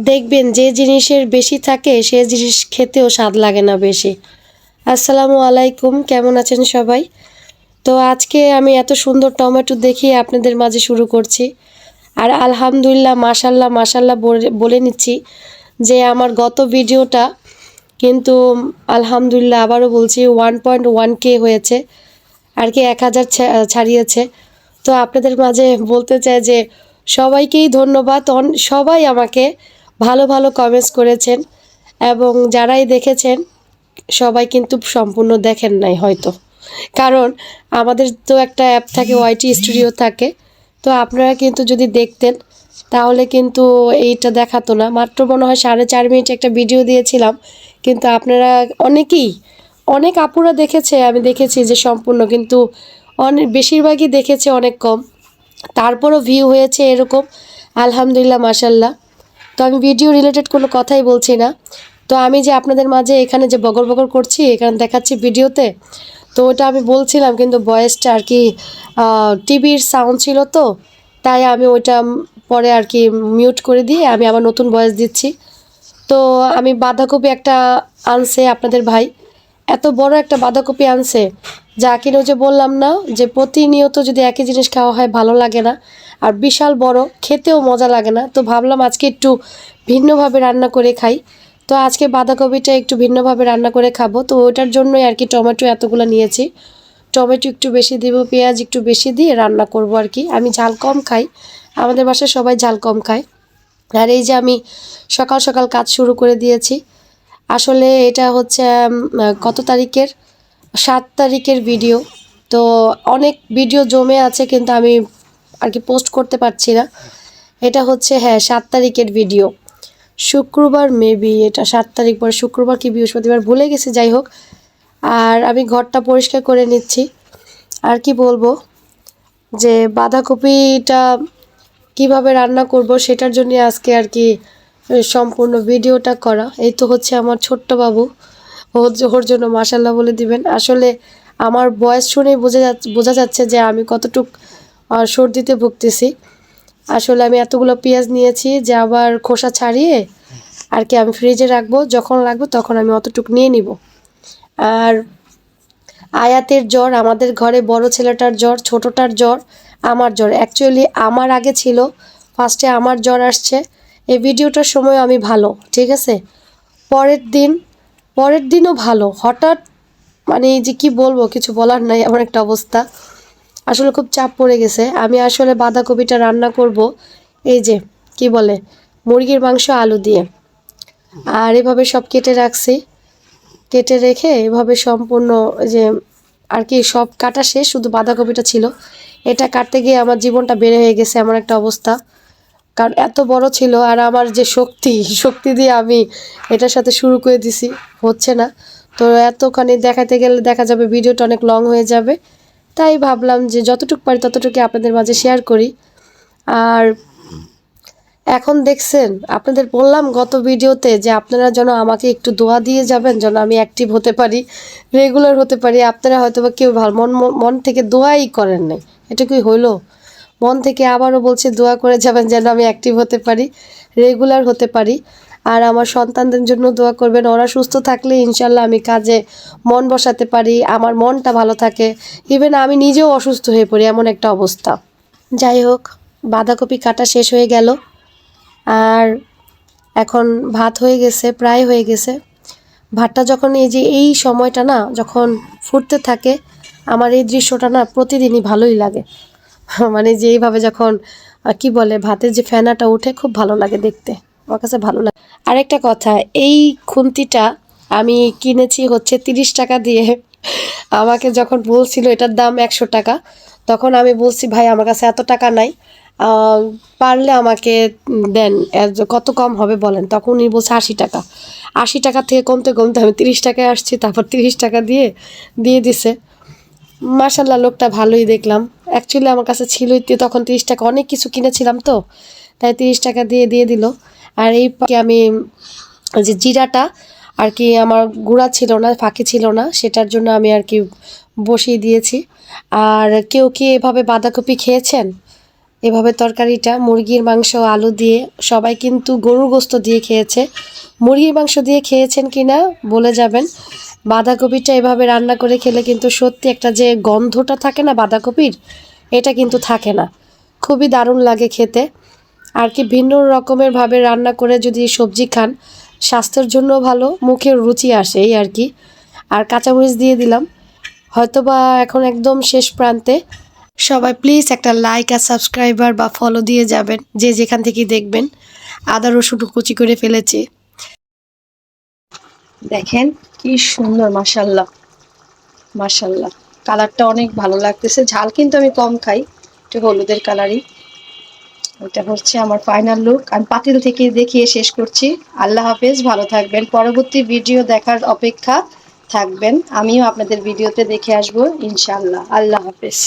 দেখবেন যে জিনিসের বেশি থাকে, সে জিনিস খেতেও স্বাদ লাগে না বেশি। আসসালামু আলাইকুম, কেমন আছেন সবাই? তো আজকে আমি এত সুন্দর টমেটো দেখিয়ে আপনাদের মাঝে শুরু করছি। আর আলহামদুলিল্লাহ, মাশাল্লাহ মাশাল্লাহ বলে- নিচ্ছি যে আমার গত ভিডিওটা কিন্তু আলহামদুলিল্লাহ আবারও বলছি ওয়ান পয়েন্ট ওয়ান কে হয়েছে, আর কি এক হাজার ছাড়িয়েছে। তো আপনাদের মাঝে বলতে চাই যে সবাইকেই ধন্যবাদ সবাই আমাকে ভালো ভালো কমেন্টস করেছেন এবং যারাই দেখেছেন, সবাই কিন্তু সম্পূর্ণ দেখেন নাই হয়তো। কারণ আমাদের তো একটা অ্যাপ থাকে ওয়াইটি স্টুডিও থাকে। তো আপনারা কিন্তু যদি দেখতেন, তাহলে কিন্তু এইটা দেখাতো না। মাত্র মনে হয় সাড়ে চার মিনিট একটা ভিডিও দিয়েছিলাম। কিন্তু আপনারা অনেকেই, অনেক আপুরা দেখেছে, আমি দেখেছি যে সম্পূর্ণ। কিন্তু অনেক বেশিরভাগই দেখেছে অনেক কম। তারপরও ভিউ হয়েছে এরকম। আলহামদুলিল্লাহ মাসাল্লাহ তো আমি ভিডিও রিলেটেড কোনো কথাই বলছি না। তো আমি যে আপনাদের মাঝে এখানে যে বগর বগর করছি, এখানে দেখাচ্ছি ভিডিওতে তো। ওটা আমি বলছিলাম, কিন্তু ভয়েসটা আর কি টিভির সাউন্ড ছিল তো, তাই আমি ওইটা পরে আর কি মিউট করে দিয়ে আমি আবার নতুন ভয়েস দিচ্ছি। তো আমি বাঁধাকপি একটা আনছে আপনাদের ভাই। এত বড় একটা বাঁধাকপি আনছে, যা কিনে যে বললাম না, যে প্রতিনিয়ত যদি একই জিনিস খাওয়া হয়, ভালো লাগে না। আর বিশাল বড়, খেতেও মজা লাগে না। তো ভাবলাম আজকে একটু ভিন্নভাবে রান্না করে খাই। তো আজকে বাঁধাকপিটা একটু ভিন্নভাবে রান্না করে খাব। তো ওটার জন্যই আর কি টমেটো এতগুলো নিয়েছি। টমেটো একটু বেশি দিব, পেঁয়াজ একটু বেশি দিয়ে রান্না করব আর কি। আমি ঝাল কম খাই, আমাদের বাসায় সবাই ঝাল কম খায়। আর এই যে আমি সকাল সকাল কাজ শুরু করে দিয়েছি। আসলে এটা হচ্ছে কত তারিখের? সাত তারিখের ভিডিও। তো অনেক ভিডিও জমে আছে, কিন্তু আমি আর কি পোস্ট করতে পারছি না। এটা হচ্ছে হ্যাঁ সাত তারিখের ভিডিও শুক্রবার মেবি এটা সাত তারিখ পরে, শুক্রবার কি বৃহস্পতিবার? ভুলে গেছি, যাই হোক। আর আমি ঘরটা পরিষ্কার করে নিচ্ছি। আর কি বলব, যে বাঁধাকপিটা কীভাবে রান্না করব সেটার জন্য আজকে আর কি সম্পূর্ণ ভিডিওটা করা। এই তো হচ্ছে আমার ছোট্ট বাবু। ওর জন্য মাসাল্লাহ বলে দিবেন। আসলে আমার বয়স শুনেই বোঝা যাচ্ছে বোঝা যাচ্ছে যে আমি কতটুক সর্দিতে ভুগতেছি। আসলে আমি এতগুলো পেঁয়াজ নিয়েছি যে আবার খোসা ছাড়িয়ে আর কি আমি ফ্রিজে রাখব, যখন লাগবে তখন আমি অতটুক নিয়ে নিব। আর আয়াতের জ্বর, আমাদের ঘরে বড় ছেলেটার জ্বর, ছোটটার জ্বর, আমার জ্বর। অ্যাকচুয়ালি আমার আগে ছিল ফার্স্টে আমার জ্বর আসছে। এই ভিডিওটার সময় আমি ভালো, ঠিক আছে? পরের দিন, পরের দিনও ভালো। হঠাৎ মানে যে কি বলব, কিছু বলার নাই, এমন একটা অবস্থা। আসলে খুব চাপ পড়ে গেছে। আমি আসলে বাঁধাকপিটা রান্না করব, এই যে, কি বলে, মুরগির মাংস, আলু দিয়ে। আর এভাবে সব কেটে রাখছি। কেটে রেখে এভাবে সম্পূর্ণ যে, আর কি, সব কাটা শেষ, শুধু বাঁধাকপিটা ছিল। এটা কাটতে গিয়ে আমার জীবনটা বেড়ে হয়ে গেছে এমন একটা অবস্থা। কারণ এত বড় ছিল আর আমার যে শক্তি শক্তি দিয়ে আমি এটার সাথে শুরু করে দিছি, হচ্ছে না। তো এতখানি দেখাতে গেলে দেখা যাবে ভিডিওটা অনেক লং হয়ে যাবে। তাই ভাবলাম যে যতটুকু পারি ততটুকু আপনাদের মাঝে শেয়ার করি। আর এখন দেখছেন, আপনাদের বললাম গত ভিডিওতে যে আপনারা যেন আমাকে একটু দোয়া দিয়ে যাবেন, যেন আমি অ্যাক্টিভ হতে পারি রেগুলার হতে পারি। আপনারা হয়তো বা কেউ ভালো, মন, মন- থেকে দোয়াই করেন নাই। এটা কি হইল? মন থেকে আবারও বলছি দোয়া করে যাবেন যেন আমি অ্যাক্টিভ হতে পারি রেগুলার হতে পারি। আর আমার সন্তানদের জন্য দোয়া করবেন। ওরা সুস্থ থাকলে ইনশাল্লাহ আমি কাজে মন বসাতে পারি, আমার মনটা ভালো থাকে। ইভেন আমি নিজেও অসুস্থ হয়ে পড়ি, এমন একটা অবস্থা। যাই হোক, বাঁধাকপি কাটা শেষ হয়ে গেল। আর এখন ভাত হয়ে গেছে, প্রায় হয়ে গেছে। ভাতটা যখন এই যে এই সময়টা না, যখন ফুটতে থাকে, আমার এই দৃশ্যটা না প্রতিদিনই ভালোই লাগে। মানে যে এইভাবে যখন কি বলে, ভাতের যে ফেনাটা উঠে খুব ভালো লাগে দেখতে। আমার কাছে ভালো লাগে। আরেকটা কথা, এই খুন্তিটা আমি কিনেছি হচ্ছে তিরিশ টাকা দিয়ে। আমাকে যখন বলছিল এটার দাম একশো টাকা, তখন আমি বলছি, ভাই, আমার কাছে এত টাকা নাই। পারলে আমাকে দেন কত কম হবে বলেন? তখন উনি বলছে, আশি টাকা। আশি টাকা থেকে কমতে কমতে আমি তিরিশ টাকায় আসছি, তারপর তিরিশ টাকা দিয়ে দিয়ে দিছে। মার্শাল্লাহ লোকটা ভালোই দেখলাম। অ্যাকচুয়ালি আমার কাছে ছিলই তো, তখন তিরিশ টাকা অনেক কিছু কিনেছিলাম তো, তাই তিরিশ টাকা দিয়ে দিয়ে দিল। আর এই আমি যে জিরাটা, আর কি আমার গুঁড়া ছিল না, ফাঁকি ছিল না, সেটার জন্য আমি আর কি বসিয়ে দিয়েছি। আর কেউ কি এভাবে বাঁধাকপি খেয়েছেন? এভাবে তরকারিটা, মুরগির মাংস, আলু দিয়ে, সবাই কিন্তু গরুর গোস্ত দিয়ে খেয়েছে। মুরগির মাংস দিয়ে খেয়েছেন কিনা বলে যাবেন। বাঁধাকপিটা এভাবে রান্না করে খেলে কিন্তু সত্যি একটা যে গন্ধটা থাকে না বাঁধাকপির, এটা কিন্তু থাকে না। খুবই দারুণ লাগে খেতে। আর কি ভিন্ন রকমের ভাবে রান্না করে যদি সবজি খান, স্বাস্থ্যের জন্য ভালো, মুখের রুচি আসে, এই আর কি। আর কাঁচামরিচ দিয়ে দিলাম। হয়তোবা এখন একদম শেষ প্রান্তে। সবাই প্লিজ একটা লাইক আর সাবস্ক্রাইবার বা ফলো দিয়ে যাবেন, যে যেখান থেকে দেখবেন। আদা রসুন কুচি করে ফেলেছি। দেখেন কি সুন্দর মাশাল্লাহ মাশাল্লাহ কালারটা অনেক ভালো লাগতেছে। ঝাল কিন্তু আমি কম খাই, একটু হলুদের কালারই। এটা হচ্ছে আমার ফাইনাল লুক আমি পাতিল থেকে দেখিয়ে শেষ করছি। আল্লাহ হাফেজ, ভালো থাকবেন। পরবর্তী ভিডিও দেখার অপেক্ষা থাকবেন। আমিও আপনাদের ভিডিওতে দেখে আসব ইনশাল্লাহ আল্লাহ হাফেজ।